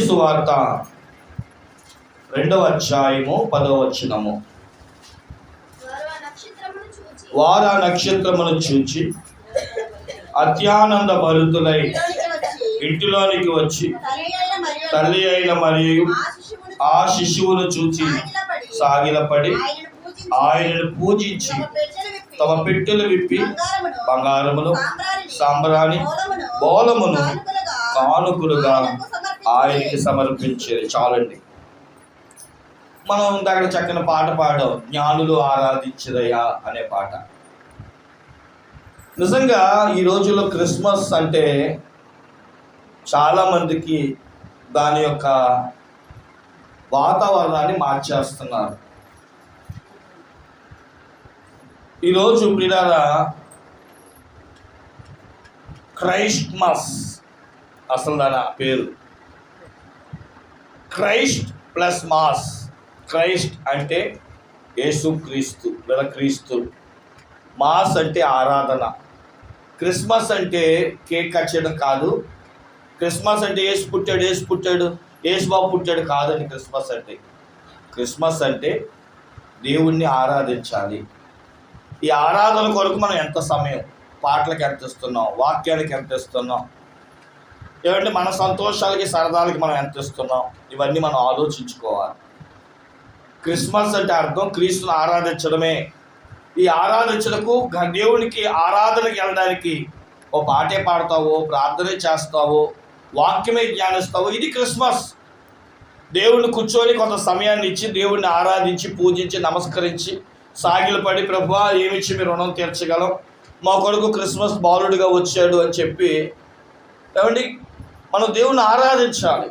సువార్త రెండవ అధ్యాయము పదవ వచనము. వార నక్షత్రమును చూచి అత్యానంద భరుతులై ఇంటిలోనికి వచ్చి తల్లి అయిన మరియు ఆ శిశువును చూచి సాగిలపడి ఆయనను పూజించి తమ పెట్టెలు విప్పి బంగారమును, సాంబ్రాణి, బోలమును బోలమును కానుకలుగా ఆయనకి సమర్పించేది చాలండి. మనం దగ్గర చక్కని పాట పాడాం జ్ఞానులు ఆరాధించదయా అనే పాట. నిజంగా ఈ రోజుల్లో క్రిస్మస్ అంటే చాలామందికి దాని యొక్క వాతావరణాన్ని మార్చేస్తున్నారు. ఈరోజు ప్రియారా క్రైస్ట్మస్ అసలు దాని పేరు. Christ plus mass. క్రైస్ట్ అంటే యేసు క్రీస్తు లేదా క్రీస్తు మాస్ అంటే ఆరాధన. క్రిస్మస్ అంటే కేక్ కట్ చేయడం కాదు. క్రిస్మస్ అంటే ఏసు పుట్టాడు ఏసు పుట్టాడు ఏసుబాబు పుట్టాడు కాదండి క్రిస్మస్ అంటే. క్రిస్మస్ అంటే దేవుణ్ణి ఆరాధించాలి. ఈ ఆరాధన కొరకు మనం ఎంత సమయం పాటలకు ఎంత ఇస్తున్నాం వాక్యానికి ఎంత ఇస్తున్నాం ఏమంటే మన సంతోషాలకి సరదాలకి మనం ఎంత ఇస్తున్నాం? ఇవన్నీ మనం ఆలోచించుకోవాలి. క్రిస్మస్ అంటే అర్థం క్రీస్తుని ఆరాధించడమే. ఈ ఆరాధించడకు దేవునికి ఆరాధనకి వెళ్ళడానికి ఓ పాటే పాడతావో ప్రార్థనే చేస్తావో వాక్యమే జ్ఞానిస్తావో ఇది క్రిస్మస్. దేవుణ్ణి కూర్చొని కొంత సమయాన్ని ఇచ్చి దేవుణ్ణి ఆరాధించి పూజించి నమస్కరించి సాగిలపడి ప్రభు ఏమిచ్చి మీ రుణం తీర్చగలం? మా కొడుకు క్రిస్మస్ బాలుడిగా వచ్చాడు అని చెప్పి ఏమండి మనం దేవుణ్ణి ఆరాధించాలి.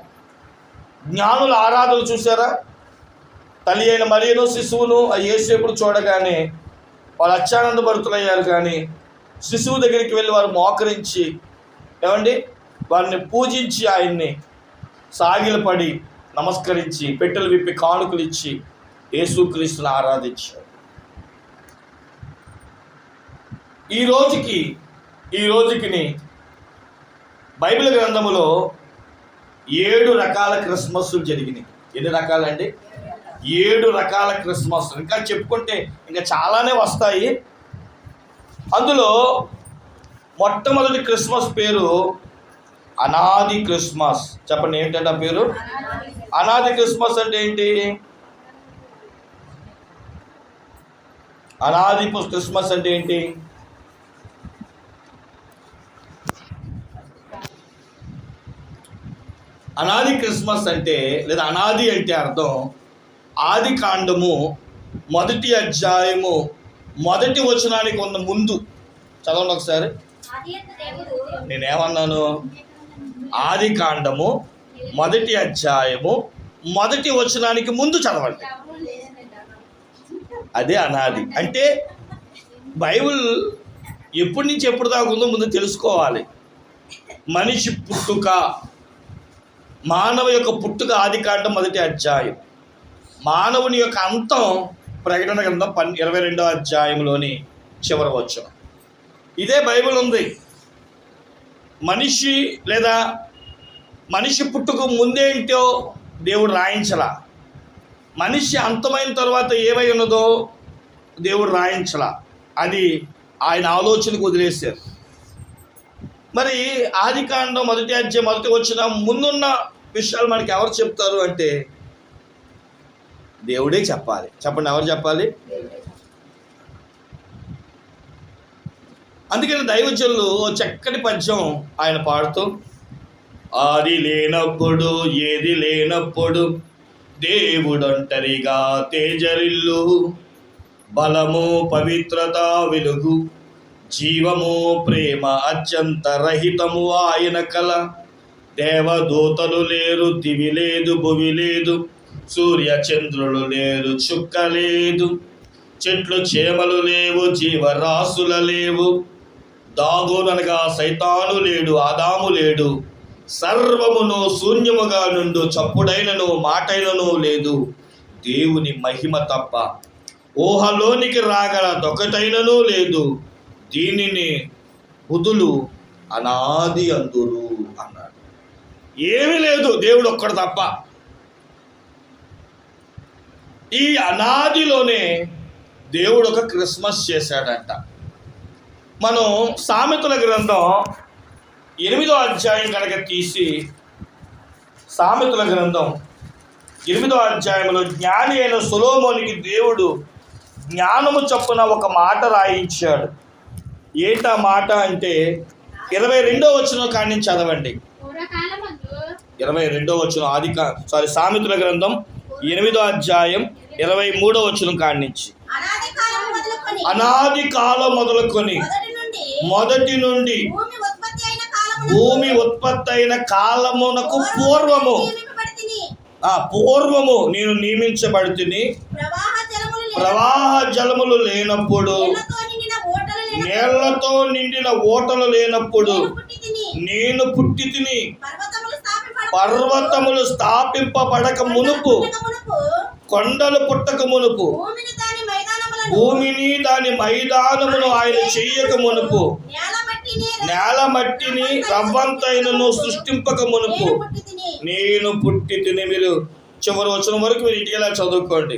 జ్ఞానుల ఆరాధన చూసారా తల్లి అయిన మరియను శిశువును ఆ యేసేపుడు చూడగానే వాళ్ళు అత్యానంద కానీ శిశువు దగ్గరికి వెళ్ళి వారు మోకరించి ఏమండి? వారిని పూజించి ఆయన్ని సాగిలపడి నమస్కరించి పెట్టెలు విప్పి కానుకలు ఇచ్చి యేసుక్రీస్తుని ఆరాధించారు. ఈ రోజుకి ఈ రోజుకిని బైబిల్ గ్రంథములో ఏడు రకాల క్రిస్మస్లు జరిగినాయి. ఎన్ని రకాలండి? ఏడు రకాల క్రిస్మస్ ఇంకా చెప్పుకుంటే ఇంకా చాలానే వస్తాయి. అందులో మొట్టమొదటి క్రిస్మస్ పేరు అనాది క్రిస్మస్. చెప్పండి ఏంటంటే ఆ పేరు? అనాది క్రిస్మస్ అంటే ఏంటి? అనాది క్రిస్మస్ అంటే ఏంటి? అనాది క్రిస్మస్ అంటే లేదా అనాది అంటే అర్థం ఆది కాండము మొదటి అధ్యాయము మొదటి వచనానికి ఉన్న ముందు. చదవండి ఒకసారి. నేనేమన్నాను? ఆది కాండము మొదటి అధ్యాయము మొదటి వచనానికి ముందు చదవండి. అదే అనాది. అంటే బైబిల్ ఎప్పటి నుంచి ఎప్పుడు దాకా ఉందో ముందు తెలుసుకోవాలి. మనిషి పుట్టుక మానవ యొక్క పుట్టుక ఆది కాండం మొదటి అధ్యాయం. మానవుని యొక్క అంతం ప్రకటన గ్రంథం పన్ ఇరవై రెండవ అధ్యాయంలోని చివరి వచ్చిన ఇదే బైబిల్ ఉంది. మనిషి లేదా మనిషి పుట్టుకు ముందేంటో దేవుడు రాయించలా. మనిషి అంతమైన తర్వాత ఏమై ఉన్నదో దేవుడు రాయించలా. అది ఆయన ఆలోచనకు వదిలేశారు. మరి ఆది కాండం మొదటి అధ్యాయం మొదటి వచ్చిన ముందున్న విషయాలు మనకి ఎవరు చెప్తారు అంటే దేవుడే చెప్పాలి. చెప్పండి ఎవరు చెప్పాలి? అందుకని దైవజనులు చక్కటి పద్యం ఆయన పాడుతూ ఆది లేనప్పుడు ఏది లేనప్పుడు దేవుడొంటరిగా తేజరిల్లు బలము పవిత్రత వెలుగు. జీవము ప్రేమ అత్యంత రహితము ఆయన కల. దేవదూతలు లేరు దివి లేదు భువి లేదు. సూర్య చంద్రులు లేరు చుక్క లేదు. చెట్లు చేమలు లేవు జీవరాశుల లేవు. దాగోననగా సైతాను లేడు ఆదాము లేడు. సర్వమును శూన్యముగా నుండు చప్పుడైనను మాటైనను లేదు. దేవుని మహిమ తప్ప ఊహలోనికి రాగల దొకటైనను లేదు. దీనిని బుధులు అనాది అందురు అన్నాడు. ఏమీ లేదు దేవుడు ఒక్కడు తప్ప. ఈ అనాదిలోనే దేవుడు ఒక క్రిస్మస్ చేశాడంట. మనం సామెతల గ్రంథం ఎనిమిదో అధ్యాయం కనుక తీసి సామెతల గ్రంథం ఎనిమిదో అధ్యాయంలో జ్ఞాని అయిన సులోమోనికి దేవుడు జ్ఞానము చొప్పున ఒక మాట రాయించాడు. ఏంటా మాట అంటే ఇరవై రెండో వచ్చిన కాడి నుంచి చదవండి. ఇరవై రెండో వచ్చిన ఆది సారీ సామెతల గ్రంథం ఎనిమిదో అధ్యాయం ఇరవై మూడో వచ్చిన కాడి నుంచి. అనాది కాలం మొదలుకొని మొదటి నుండి భూమి ఉత్పత్తి అయిన కాలమునకు పూర్వము. ఆ పూర్వము నేను లేని- ప్రవాహ జలములు లేనప్పుడు నీళ్ళతో నిండిన ఓటలు లేనప్పుడు నేను పుట్టి తిని పర్వతములు స్థాపింపబడక మునుపు. కొండలు పుట్టక మునుపు. భూమిని దాని మైదానమును ఆయన చెయ్యక మునుపు. నేల మట్టిని రవ్వంతైనను సృష్టింపక మునుపు. నేను పుట్టి తిని మీరు చివరి వచ్చిన వరకు మీరు ఇంటికి చదువుకోండి.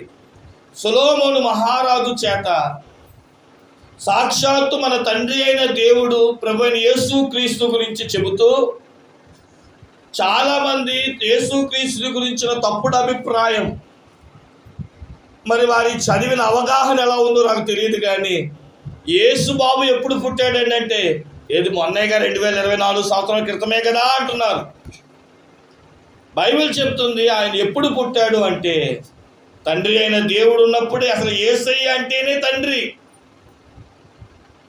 సులోమోను మహారాజు చేత సాక్షాత్తు మన తండ్రి అయిన దేవుడు ప్రభుని యేసుక్రీస్తు యేసు క్రీస్తు గురించి చెబుతూ చాలామంది యేసు క్రీస్తు గురించిన తప్పుడు అభిప్రాయం. మరి వారి చదివిన అవగాహన ఎలా ఉందో నాకు తెలియదు కానీ యేసు బాబు ఎప్పుడు పుట్టాడండి అంటే ఏది గారు రెండు వేల ఇరవై నాలుగు సంవత్సరాల క్రితమే కదా అంటున్నారు. బైబిల్ చెప్తుంది ఆయన ఎప్పుడు పుట్టాడు అంటే తండ్రి అయిన దేవుడు ఉన్నప్పుడే అసలు ఏసై అంటేనే తండ్రి.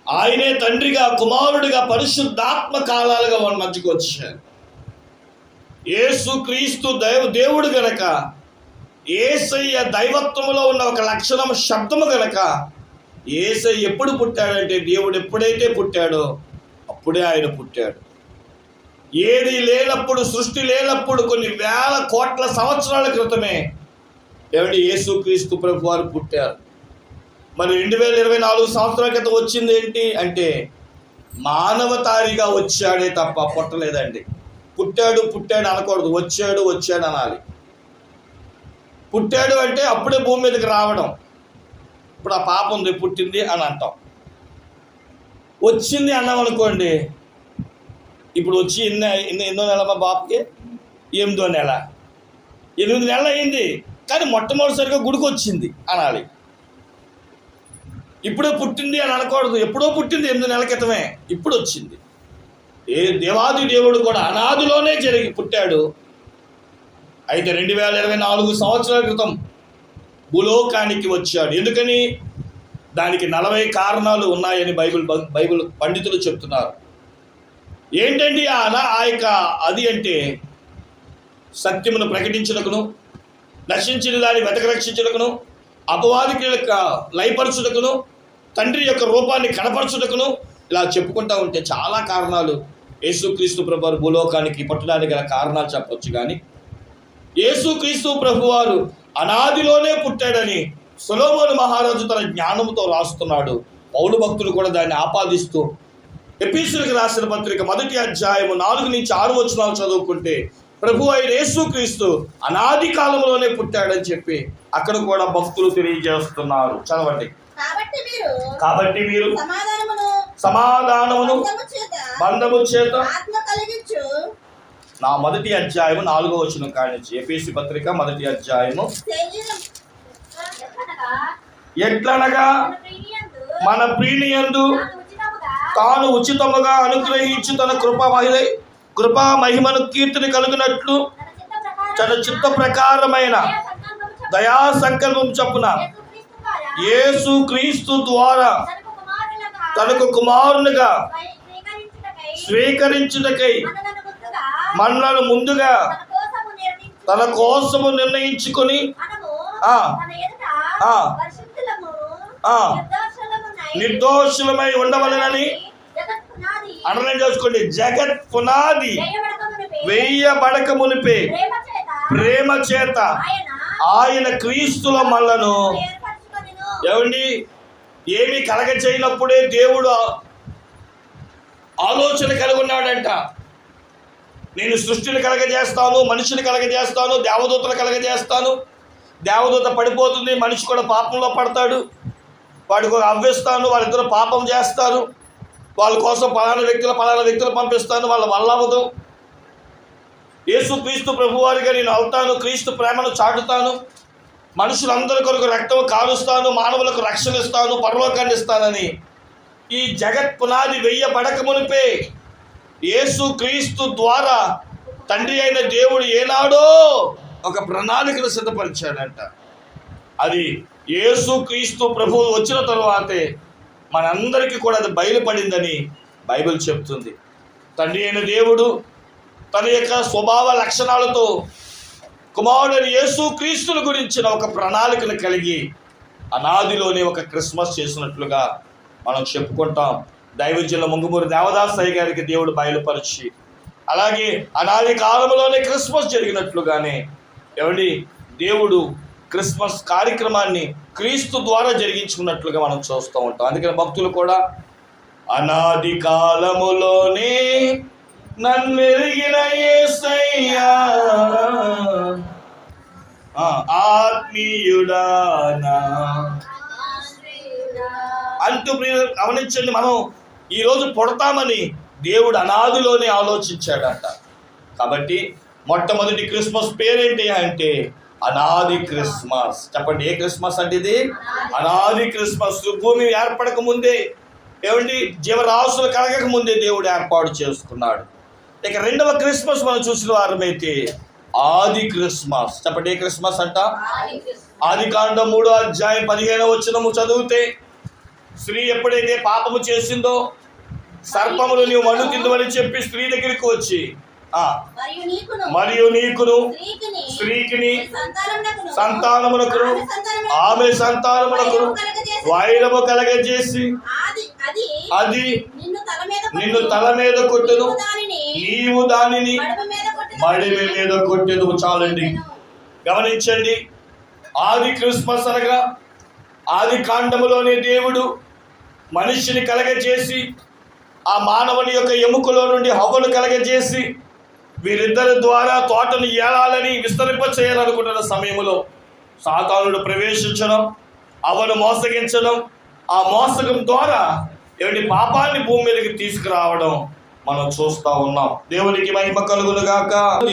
ఆయనే తండ్రిగా కుమారుడిగా పరిశుద్ధాత్మ కాలాలుగా మన మధ్యకు వచ్చారు యేసు క్రీస్తు దైవ దేవుడు గనక ఏసయ్య దైవత్వంలో ఉన్న ఒక లక్షణం శబ్దము గనక ఏసయ్య ఎప్పుడు పుట్టాడంటే దేవుడు ఎప్పుడైతే పుట్టాడో అప్పుడే ఆయన పుట్టాడు. ఏది లేనప్పుడు సృష్టి లేనప్పుడు కొన్ని వేల కోట్ల సంవత్సరాల క్రితమే ఏమండి యేసుక్రీస్తు ప్రభు వారు పుట్టారు. మరి రెండు వేల ఇరవై నాలుగు సంవత్సరాల క్రితం వచ్చింది ఏంటి అంటే మానవతారిగా వచ్చాడే తప్ప పుట్టలేదండి. పుట్టాడు పుట్టాడు అనకూడదు. వచ్చాడు వచ్చాడు అనాలి. పుట్టాడు అంటే అప్పుడే భూమి మీదకి రావడం. ఇప్పుడు ఆ పాప ఉంది పుట్టింది అని అంటాం. వచ్చింది అన్నాం అనుకోండి ఇప్పుడు వచ్చి ఎన్ని ఎన్ని ఎన్నో నెల మా బాబుకి? ఎనిమిదో నెల. ఎనిమిది నెలలు అయింది. కానీ మొట్టమొదటిసారిగా గుడికి వచ్చింది అనాలి. ఇప్పుడే పుట్టింది అని అనకూడదు. ఎప్పుడో పుట్టింది ఎనిమిది నెలల క్రితమే. ఇప్పుడు వచ్చింది. ఏ దేవాది దేవుడు కూడా అనాదిలోనే జరిగి పుట్టాడు. అయితే రెండు వేల ఇరవై నాలుగు సంవత్సరాల క్రితం భూలోకానికి వచ్చాడు. ఎందుకని? దానికి నలభై కారణాలు ఉన్నాయని బైబిల్ బైబిల్ పండితులు చెప్తున్నారు. ఏంటండి ఆ ఆ యొక్క అది అంటే? సత్యమును ప్రకటించుటకును నశించిన దాన్ని వెతక రక్షించుటకును అపవాదికి యొక్క లయపరచుటకును తండ్రి యొక్క రూపాన్ని కనపరచుటకును ఇలా చెప్పుకుంటూ ఉంటే చాలా కారణాలు. యేసుక్రీస్తు ప్రభు భూలోకానికి పట్టడానికి గల కారణాలు చెప్పొచ్చు కానీ యేసుక్రీస్తు ప్రభువారు అనాదిలోనే పుట్టాడని సులోమోను మహారాజు తన జ్ఞానంతో రాస్తున్నాడు. పౌలు భక్తులు కూడా దాన్ని ఆపాదిస్తూ ఎపీసులకు రాసిన పత్రిక మొదటి అధ్యాయము నాలుగు నుంచి ఆరు వచనాలు చదువుకుంటే ప్రభు అయిన యేసుక్రీస్తు అనాది కాలంలోనే పుట్టాడని చెప్పి అక్కడ కూడా భక్తులు తెలియజేస్తున్నారు. చదవండి. కాబట్టి మీరు సమాధానమును బంధము చేత నా మొదటి అధ్యాయము నాలుగో వచనం కానించి ఎపిసి పత్రిక మొదటి అధ్యాయము. ఎట్లనగా? మన ప్రీణియందు తాను ఉచితముగా అనుగ్రహించి తన కృపా మహిళ కృపా మహిమను కీర్తిని కలిగినట్లు తన చిత్త ప్రకారమైన దయా సంకల్పం చొప్పున యేసు క్రీస్తు ద్వారా తనకు కుమారునిగా స్వీకరించుటకై మనలను ముందుగా తన కోసము నిర్ణయించుకొని నిర్దోషులమై ఉండవలనని అర్థం చేసుకోండి. జగత్ పునాది వేయబడకమునుపే వెయ్యబడక మునిపే ప్రేమ చేత ఆయన క్రీస్తుల మనలను ఏమండి? ఏమి కలగ చేయనప్పుడే దేవుడు ఆలోచన కలుగున్నాడంట. నేను సృష్టిని కలగజేస్తాను మనిషిని కలగజేస్తాను దేవదూతలు కలగజేస్తాను. దేవదూత పడిపోతుంది మనిషి కూడా పాపంలో పడతాడు. వాడికి ఒక అవ్విస్తాను వాళ్ళిద్దరు పాపం చేస్తారు. వాళ్ళ కోసం పలానా వ్యక్తులు పలానా వ్యక్తులు పంపిస్తాను వాళ్ళ వల్ల అవ్వదు. యేసు క్రీస్తు ప్రభువారిగా నేను అవుతాను క్రీస్తు ప్రేమను చాటుతాను. మనుషులందరి కొరకు రక్తం కాలుస్తాను మానవులకు రక్షణ ఇస్తాను పరలోకాన్ని ఇస్తానని ఈ జగత్ పునాది వెయ్యబడక మునిపే యేసు క్రీస్తు ద్వారా తండ్రి అయిన దేవుడు ఏనాడో ఒక ప్రణాళికను సిద్ధపరిచాడంట. అది యేసు క్రీస్తు ప్రభువు వచ్చిన తరువాతే మనందరికీ కూడా అది బయలుపడిందని బైబిల్ చెప్తుంది. తండ్రి అయిన దేవుడు తన యొక్క స్వభావ లక్షణాలతో కుమారుడు యేసు క్రీస్తుల గురించిన ఒక ప్రణాళికను కలిగి అనాదిలోనే ఒక క్రిస్మస్ చేసినట్లుగా మనం చెప్పుకుంటాం. దైవజ్యుల ముంగుమూరి దేవదాస్ అయ్య గారికి దేవుడు బయలుపరిచి అలాగే అనాది కాలంలోనే క్రిస్మస్ జరిగినట్లుగానే ఎవడి దేవుడు క్రిస్మస్ కార్యక్రమాన్ని క్రీస్తు ద్వారా జరిగించుకున్నట్లుగా మనం చూస్తూ ఉంటాం. అందుకని భక్తులు కూడా అనాది కాలములోనే నన్నెరిగిన యేసయ్యా ఆత్మీయుడానా. అంటూ ప్రియులు గమనించండి మనం ఈరోజు పుడతామని దేవుడు అనాదిలోనే ఆలోచించాడట. కాబట్టి మొట్టమొదటి క్రిస్మస్ పేరేంటి అంటే అనాది క్రిస్మస్. చెప్పండి ఏ క్రిస్మస్ అంటే ఇది? అనాది క్రిస్మస్. భూమి ఏర్పడక ముందే ఏమండి? జీవరాశులు కలగక ముందే దేవుడు ఏర్పాటు చేసుకున్నాడు. ఇక రెండవ క్రిస్మస్ మనం చూసిన వారమైతే ఆది క్రిస్మస్. చెప్పండి ఏ క్రిస్మస్ అంట? ఆది కాండం మూడో అధ్యాయం పదిహేను వచ్చినము చదివితే స్త్రీ ఎప్పుడైతే పాపము చేసిందో సర్పములు నీవు మన్ను తిందువని చెప్పి స్త్రీ దగ్గరికి వచ్చి ఆ మరియు నీకును. స్త్రీకిని. సంతానమునకును. ఆమె సంతానమునకును. వైరము కలగజేసి. అది నిన్ను తల మీద కొట్టును. నీవు దానిని. మడిమి మీద కొట్టేదు చాలండి గమనించండి ఆది క్రిస్మస్ అనగా ఆది కాండములోని దేవుడు మనిషిని కలగజేసి ఆ మానవుని యొక్క ఎముకలో నుండి హవ్వను కలగజేసి వీరిద్దరి ద్వారా తోటను ఏలాలని విస్తరింప చేయాలనుకుంటున్న సమయంలో సాతానుడు ప్రవేశించడం అవను మోసగించడం ఆ మోసగం ద్వారా ఏమిటి పాపాన్ని భూమి మీదకి తీసుకురావడం మనం చూస్తా ఉన్నాం. దేవునికి మహిమ కలుగును గాక.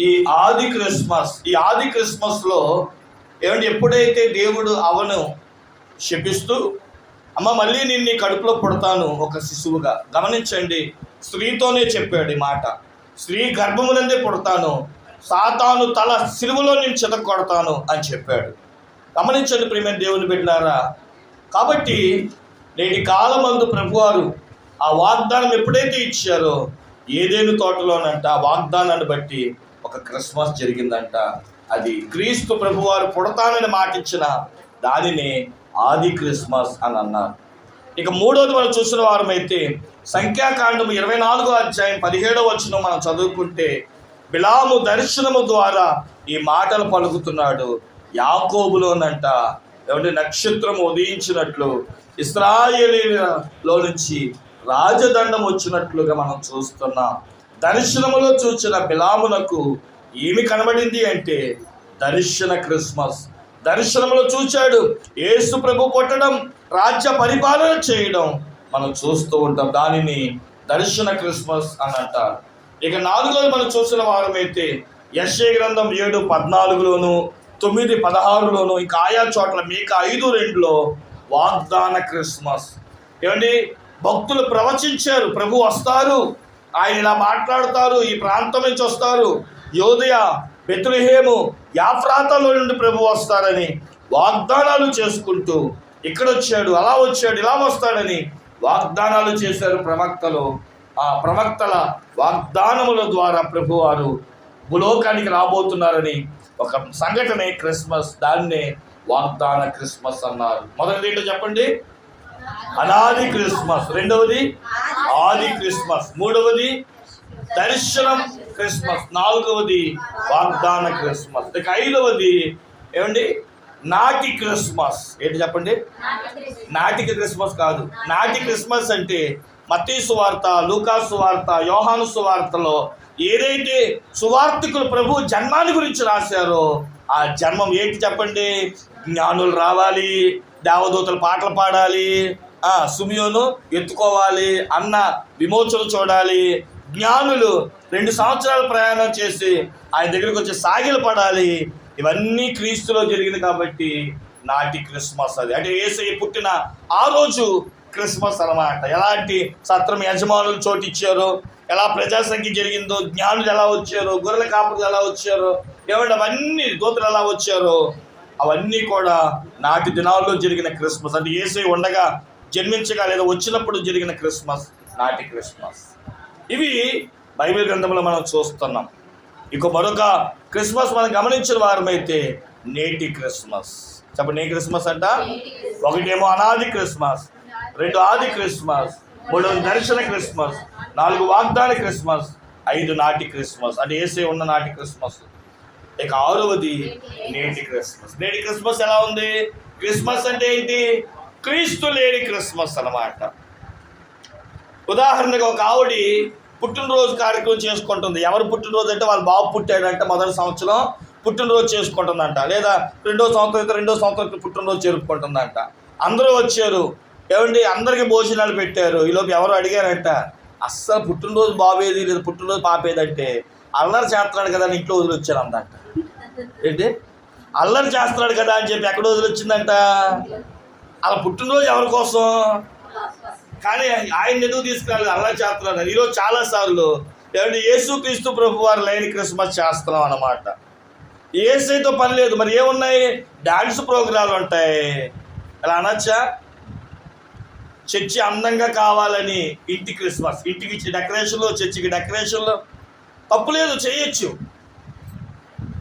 ఈ ఆది క్రిస్మస్ ఈ ఆది క్రిస్మస్లో ఏమంటే ఎప్పుడైతే దేవుడు అవను శపిస్తూ అమ్మ మళ్ళీ నిన్ను కడుపులో పుడతాను ఒక శిశువుగా. గమనించండి స్త్రీతోనే చెప్పాడు ఈ మాట. స్త్రీ గర్భమునందే పుడతాను సాతాను తల సిలువలో నేను చితక కొడతాను అని చెప్పాడు. గమనించండి ప్రేమ దేవుని బిడ్డారా. కాబట్టి నేటి కాలమందు ప్రభువారు ఆ వాగ్దానం ఎప్పుడైతే ఇచ్చారో ఏదేను తోటలోనంట ఆ వాగ్దానాన్ని బట్టి ఒక క్రిస్మస్ జరిగిందంట. అది క్రీస్తు ప్రభువారు పుడతానని మాటిచ్చిన దానినే ఆది క్రిస్మస్ అని అన్నారు. ఇక మూడోది మనం చూసిన వారమైతే సంఖ్యాకాండం ఇరవై నాలుగో అధ్యాయం పదిహేడో వచ్చిన మనం చదువుకుంటే బిలాము దర్శనము ద్వారా ఈ మాటలు పలుకుతున్నాడు. యాకోబులోనంట ఎవరి నక్షత్రం ఉదయించినట్లు ఇస్రాయేలీలో నుంచి రాజదండం వచ్చినట్లుగా మనం చూస్తున్నాం. దర్శనములో చూసిన బిలామునకు ఏమి కనబడింది అంటే దర్శన క్రిస్మస్. దర్శనంలో చూచాడు ఏసు ప్రభు కొట్టడం రాజ్య పరిపాలన చేయడం మనం చూస్తూ ఉంటాం. దానిని దర్శన క్రిస్మస్ అని అంటారు. ఇక నాలుగోది మనం చూసిన వారమైతే యశ్య గ్రంథం ఏడు పద్నాలుగులోను తొమ్మిది పదహారులోను ఇంకా ఆయా చోట్ల మీకు ఐదు రెండులో వాగ్దాన క్రిస్మస్. ఏమండి? భక్తులు ప్రవచించారు ప్రభు వస్తారు ఆయన ఇలా మాట్లాడతారు ఈ ప్రాంతం నుంచి వస్తారు. యోదయ బెత్రుహేము యాఫ్రాతలో నుండి ప్రభు వస్తారని వాగ్దానాలు చేసుకుంటూ ఇక్కడ వచ్చాడు అలా వచ్చాడు ఇలా వస్తాడని వాగ్దానాలు చేశారు ప్రవక్తలు. ఆ ప్రవక్తల వాగ్దానముల ద్వారా ప్రభువారు భూలోకానికి రాబోతున్నారని ఒక సంఘటనే క్రిస్మస్ దాన్నే వాగ్దాన క్రిస్మస్ అన్నారు. మొదటి ఏంటో చెప్పండి? అనాది క్రిస్మస్. రెండవది ఆది క్రిస్మస్. మూడవది దర్శనం క్రిస్మస్. నాలుగవది వాగ్దాన క్రిస్మస్. ఇక ఐదవది ఏమండి? నాటి క్రిస్మస్. ఏంటి చెప్పండి? నాటికి క్రిస్మస్ కాదు. నాటి క్రిస్మస్ అంటే మత్తీసు వార్త లూకాసు వార్త యోహాను వార్తలో ఏదైతే సువార్తికులు ప్రభు జన్మాన్ని గురించి రాశారో ఆ జన్మం ఏంటి చెప్పండి? జ్ఞానులు రావాలి దేవదూతలు పాటలు పాడాలి ఆ సుమియోను ఎత్తుకోవాలి అన్న విమోచన చూడాలి. జ్ఞానులు రెండు సంవత్సరాలు ప్రయాణం చేసి ఆయన దగ్గరికి వచ్చి సాగిలు పడాలి. ఇవన్నీ క్రీస్తులో జరిగింది కాబట్టి నాటి క్రిస్మస్ అది. అంటే ఏసై పుట్టిన ఆ రోజు క్రిస్మస్ అన్నమాట. ఎలాంటి సత్రం యజమానులు చోటు ఇచ్చారో? ఎలా ప్రజాసంఖ్య జరిగిందో జ్ఞానులు ఎలా వచ్చారో? గొర్రెల కాపులు ఎలా వచ్చారో? ఏమంటే అవన్నీ దూతలు ఎలా వచ్చారో? అవన్నీ కూడా నాటి దినాల్లో జరిగిన క్రిస్మస్. అంటే ఏసై ఉండగా జన్మించగా లేదా వచ్చినప్పుడు జరిగిన క్రిస్మస్ నాటి క్రిస్మస్. ఇవి బైబిల్ గ్రంథంలో మనం చూస్తున్నాం. ఇక మరొక క్రిస్మస్ మనం గమనించిన వారమైతే నేటి క్రిస్మస్. చెప్పండి ఏ క్రిస్మస్ అంట? ఒకటేమో అనాది క్రిస్మస్ రెండు ఆది క్రిస్మస్ మూడు దర్శన క్రిస్మస్ నాలుగు వాగ్దాన క్రిస్మస్ ఐదు నాటి క్రిస్మస్. అంటే ఏసే ఉన్న నాటి క్రిస్మస్. ఇక ఆరవది నేటి క్రిస్మస్. నేటి క్రిస్మస్ ఎలా ఉంది? క్రిస్మస్ అంటే ఏంటి? క్రీస్తు లేని క్రిస్మస్ అనమాట ఉదాహరణకు ఒక ఆవిడి పుట్టినరోజు కార్యక్రమం చేసుకుంటుంది. ఎవరు పుట్టినరోజు అంటే వాళ్ళ బాబు పుట్టాడంటే మొదటి సంవత్సరం పుట్టినరోజు చేసుకుంటుందంట. లేదా రెండో సంవత్సరం అయితే రెండో సంవత్సరం పుట్టినరోజు జరుపుకుంటుందంట. అందరూ వచ్చారు. ఏమండి? అందరికీ భోజనాలు పెట్టారు. ఈలోపు ఎవరు అడిగారంట? అస్సలు పుట్టినరోజు బాబేది లేదా పుట్టినరోజు పాపేదంటే అల్లరి చేస్తున్నాడు కదా ఇంట్లో వదిలి వచ్చారు అందంట ఏంటి? అల్లరి చేస్తున్నాడు కదా అని చెప్పి ఎక్కడ వదిలొచ్చిందంట. అలా పుట్టినరోజు ఎవరి కోసం? కానీ ఆయన ఎందుకు తీసుకురాలేదు? అల్లరి చేస్తున్నాడు. ఈరోజు చాలా సార్లు ఏమంటే యేసు క్రీస్తు ప్రభు వారి లైన్ క్రిస్మస్ చేస్తున్నాం అన్నమాట. ఏసైతో పని లేదు. మరి ఏమున్నాయి? డాన్స్ ప్రోగ్రాంలు ఉంటాయి. అలా అనొచ్చా? చర్చి అందంగా కావాలని ఇంటి క్రిస్మస్. ఇంటికి ఇచ్చి డెకరేషన్లో చర్చికి డెకరేషన్లో. తప్పు లేదు చేయొచ్చు.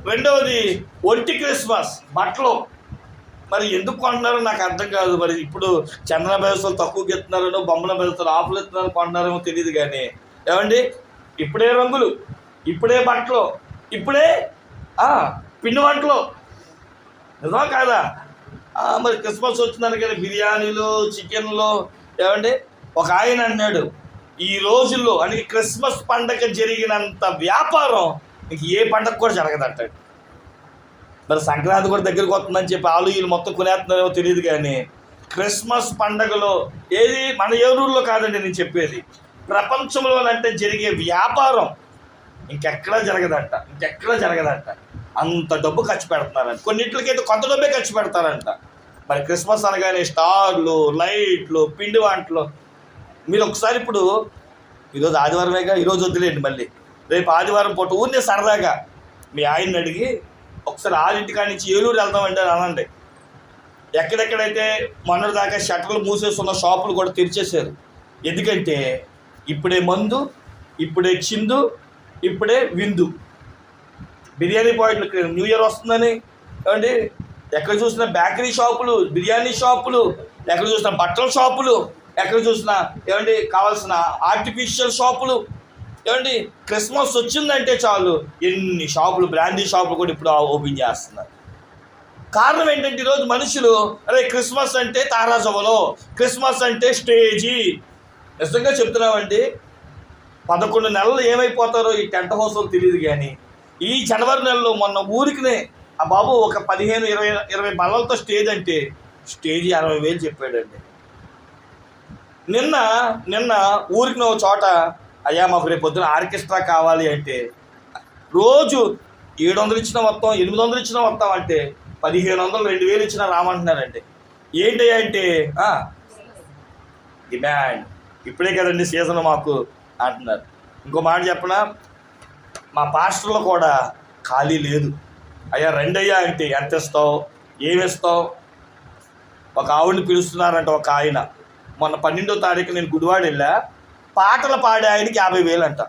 రెండవది ఒంటి క్రిస్మస్ బట్టలు. మరి ఎందుకు కొంటున్నారో నాకు అర్థం కాదు. మరి ఇప్పుడు చందన బెదస్తులు తక్కువకి ఎత్తున్నారనో బొమ్మల బెదస్తులు ఆఫ్లు ఎత్తున్నారో కొంటున్నారేమో తెలియదు కానీ. ఏమండి? ఇప్పుడే రంగులు ఇప్పుడే బట్టలు ఇప్పుడే పిండి వంటలు. నిజమా కాదా? మరి క్రిస్మస్ వచ్చిందని కానీ బిర్యానీలు చికెన్లు. ఏమండి? ఒక ఆయన అన్నాడు ఈ రోజుల్లో అని క్రిస్మస్ పండగ జరిగినంత వ్యాపారం ఇంక ఏ పండగ కూడా జరగదంటాడు. మరి సంక్రాంతి కూడా దగ్గరికి వస్తుందని చెప్పి ఆలు వీళ్ళు మొత్తం కొనేస్తున్నారేమో తెలియదు కానీ క్రిస్మస్ పండగలో ఏది మన ఏలూరులో కాదండి నేను చెప్పేది. ప్రపంచంలోనంటే జరిగే వ్యాపారం ఇంకెక్కడా జరగదంట ఇంకెక్కడా జరగదంట. అంత డబ్బు ఖర్చు పెడుతున్నారంట. కొన్నిట్లకైతే కొంత డబ్బే ఖర్చు పెడతారంట. మరి క్రిస్మస్ అనగానే స్టార్లు లైట్లు పిండి వంటలు. మీరు ఒకసారి ఇప్పుడు ఈరోజు ఆదివారమేగా ఈరోజు వద్దులేండి మళ్ళీ. రేపు ఆదివారం పూట ఊరిని సరదాగా మీ ఆయన్ని అడిగి ఒకసారి ఆరింటికాడి నుంచి ఏలూరు వెళ్దామంటే అని అనండి. ఎక్కడెక్కడైతే మొన్నటి దాకా షట్టర్లు మూసేస్తున్న షాపులు కూడా తెరిచేశారు. ఎందుకంటే ఇప్పుడే మందు ఇప్పుడే చిందు ఇప్పుడే విందు. బిర్యానీ పాయింట్లు న్యూ ఇయర్ వస్తుందని ఏమండి? ఎక్కడ చూసినా బేకరీ షాపులు బిర్యానీ షాపులు ఎక్కడ చూసినా బట్టల షాపులు ఎక్కడ చూసినా ఏమండి? కావాల్సిన ఆర్టిఫిషియల్ షాపులు ఏమండి? క్రిస్మస్ వచ్చిందంటే చాలు. ఎన్ని షాపులు బ్రాండీ షాపులు కూడా ఇప్పుడు ఓపెన్ చేస్తున్నారు. కారణం ఏంటంటే ఈరోజు మనుషులు అరే క్రిస్మస్ అంటే తారాసభలో క్రిస్మస్ అంటే స్టేజీ. నిజంగా చెప్తున్నామండి పదకొండు నెలలు ఏమైపోతారో ఈ టెంట్ హౌస్లు తెలియదు కానీ ఈ జనవరి నెలలో మొన్న ఊరికినే ఆ బాబు ఒక పదిహేను ఇరవై ఇరవై బల్లలతో స్టేజ్ అంటే స్టేజ్ అరవై వేలు చెప్పాడండి. నిన్న నిన్న ఊరికి ఒక చోట అయ్యా మాకు రేపు పొద్దున ఆర్కెస్ట్రా కావాలి అంటే రోజు ఏడు వందలు ఇచ్చిన మొత్తం ఎనిమిది వందలు ఇచ్చిన మొత్తం అంటే పదిహేను వందలు రెండు వేలు ఇచ్చిన రామంటున్నారండి ఏంటి అంటే డిమాండ్. ఇప్పుడే కదండి సీజన్ మాకు అంటున్నారు. ఇంకో మాట చెప్పనా? మా పాస్టర్లో కూడా ఖాళీ లేదు. అయ్యా రెండయ్యా అంటే ఎంత ఇస్తావు? ఏమిస్తావు ఒక ఆవిడని పిలుస్తున్నారంట ఒక ఆయన. మొన్న పన్నెండో తారీఖు నేను గుడివాడ వెళ్ళా పాటలు పాడే ఆయనకి యాభై వేలు అంట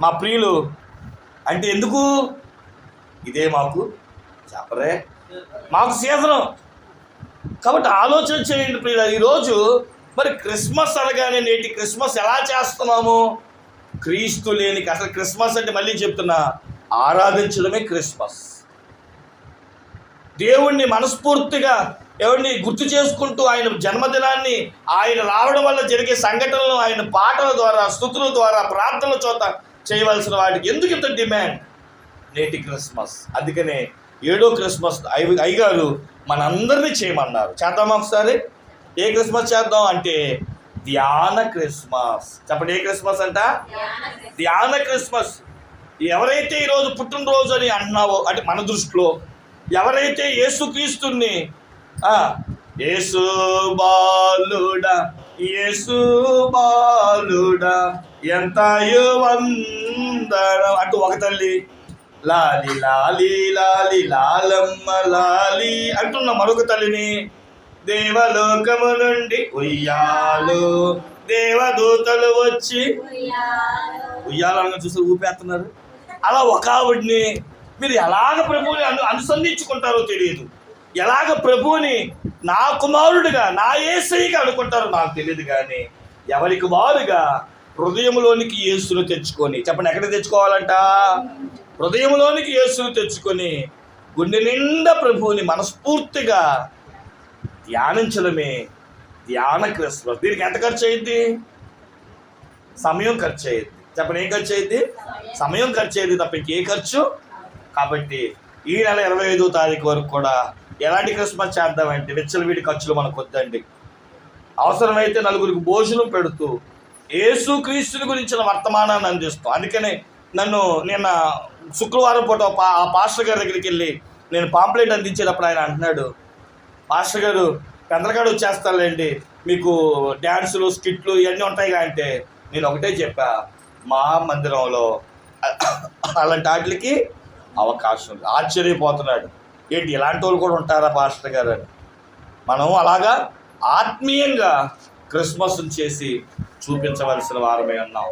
మా ప్రియులు అంటే ఎందుకు? ఇదే మాకు చెప్పరే. మాకు సీజను. కాబట్టి ఆలోచన చేయండి ప్రియుల ఈరోజు మరి క్రిస్మస్ అనగానే నేటి క్రిస్మస్ ఎలా చేస్తున్నాము? క్రీస్తు లేని అసలు క్రిస్మస్ అంటే మళ్ళీ చెప్తున్నా ఆరాధించడమే క్రిస్మస్. దేవుణ్ణి మనస్ఫూర్తిగా ఎవరిని గుర్తు చేసుకుంటూ ఆయన జన్మదినాన్ని ఆయన రావడం వల్ల జరిగే సంఘటనలు ఆయన పాటల ద్వారా స్థుతుల ద్వారా ప్రార్థనల చోత చేయవలసిన వాటికి ఎందుకు ఇంత డిమాండ్? నేటి క్రిస్మస్. అందుకనే ఏడో క్రిస్మస్ అయ్య అయ్యగారు మనందరినీ చేయమన్నారు. చేద్దామా ఒకసారి? ఏ క్రిస్మస్ చేద్దాం అంటే ధ్యాన క్రిస్మస్. చెప్పండి ఏ క్రిస్మస్ అంట? ధ్యాన క్రిస్మస్. ఎవరైతే ఈరోజు పుట్టినరోజు అని అంటున్నావో అంటే మన దృష్టిలో ఎవరైతే యేసుక్రీస్తుని యేసు బాలుడా యేసు బాలుడా ఎంత వందనం అటు ఒక తల్లి లాలి లాలి లాలి లాలమ్మ లాలి అంటున్న మరొక తల్లిని దేవలోకము నుండి ఉయ్యాలు. దేవదూతలు వచ్చి ఉయ్యాలని చూసి ఊపేస్తున్నారు. అలా ఒక ఆవిడ్ని మీరు ఎలాగ ప్రభువుని అను అనుసంధించుకుంటారో తెలియదు. ఎలాగ ప్రభువుని నా కుమారుడిగా నా ఏసైగా అనుకుంటారో నాకు తెలియదు కానీ ఎవరికి వారుగా హృదయంలోనికి యేసును తెచ్చుకొని చెప్పండి ఎక్కడ తెచ్చుకోవాలంట? హృదయంలోనికి యేసును తెచ్చుకొని గుండె నిండా ప్రభువుని మనస్ఫూర్తిగా ధ్యానించడమే ధ్యాన క్రిస్మస్. దీనికి ఎంత ఖర్చు అయింది సమయం ఖర్చు అయ్యింది చెప్పండి ఏం ఖర్చు అయింది సమయం ఖర్చు అయ్యింది తప్ప ఇంకే ఖర్చు? కాబట్టి ఈ నెల ఇరవై ఐదో తారీఖు వరకు కూడా ఎలాంటి క్రిస్మస్ చేద్దామంటే విచ్చలవిడి ఖర్చులు మనకు వద్దండి. అవసరమైతే నలుగురికి భోజనం పెడుతూ యేసు క్రీస్తుని గురించిన వర్తమానాన్ని అందిస్తాం అందుకనే నన్ను నిన్న శుక్రవారం పూట పా ఆ పాస్టర్ గారి దగ్గరికి వెళ్ళి నేను పాంప్లెట్ అందించేటప్పుడు ఆయన అంటున్నాడు పాస్టర్ గారు పెందలగాడు వచ్చేస్తారులేండి మీకు డ్యాన్సులు స్కిట్లు ఇవన్నీ ఉంటాయిగా అంటే నేను ఒకటే చెప్పా మా మందిరంలో అలాంటి వాటికి అవకాశం ఉంది. ఆశ్చర్యపోతున్నాడు. ఏంటి ఇలాంటి వాళ్ళు కూడా ఉంటారా పాస్టర్ గారు అని? మనం అలాగా ఆత్మీయంగా క్రిస్మస్ని చేసి చూపించవలసిన వారమే ఉన్నాం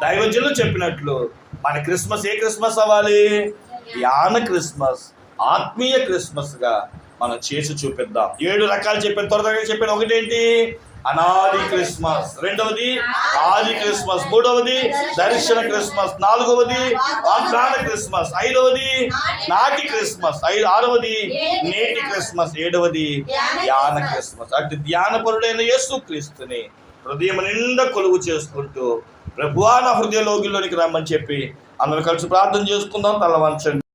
దైవజనులు చెప్పినట్లు మన క్రిస్మస్ ఏ క్రిస్మస్ అవ్వాలి? ధ్యాన క్రిస్మస్ ఆత్మీయ క్రిస్మస్గా మనం చేసి చూపిద్దాం. ఏడు రకాలు చెప్పాను త్వరగా చెప్పాను. ఒకటేంటి? అనాది క్రిస్మస్. రెండవది ఆది క్రిస్మస్. మూడవది దర్శన క్రిస్మస్. నాలుగవది వాగ్దాన క్రిస్మస్. ఐదవది నాటి క్రిస్మస్. ఐదు ఆరవది నేటి క్రిస్మస్. ఏడవది ధ్యాన క్రిస్మస్. అటు ధ్యానపరుడైన యేసు క్రీస్తుని హృదయం నిండా కొలువు చేసుకుంటూ ప్రభువా నా హృదయ లోగిలోనికి రమ్మని చెప్పి అందరూ కలిసి ప్రార్థన చేసుకుందాం. తలవంచండి.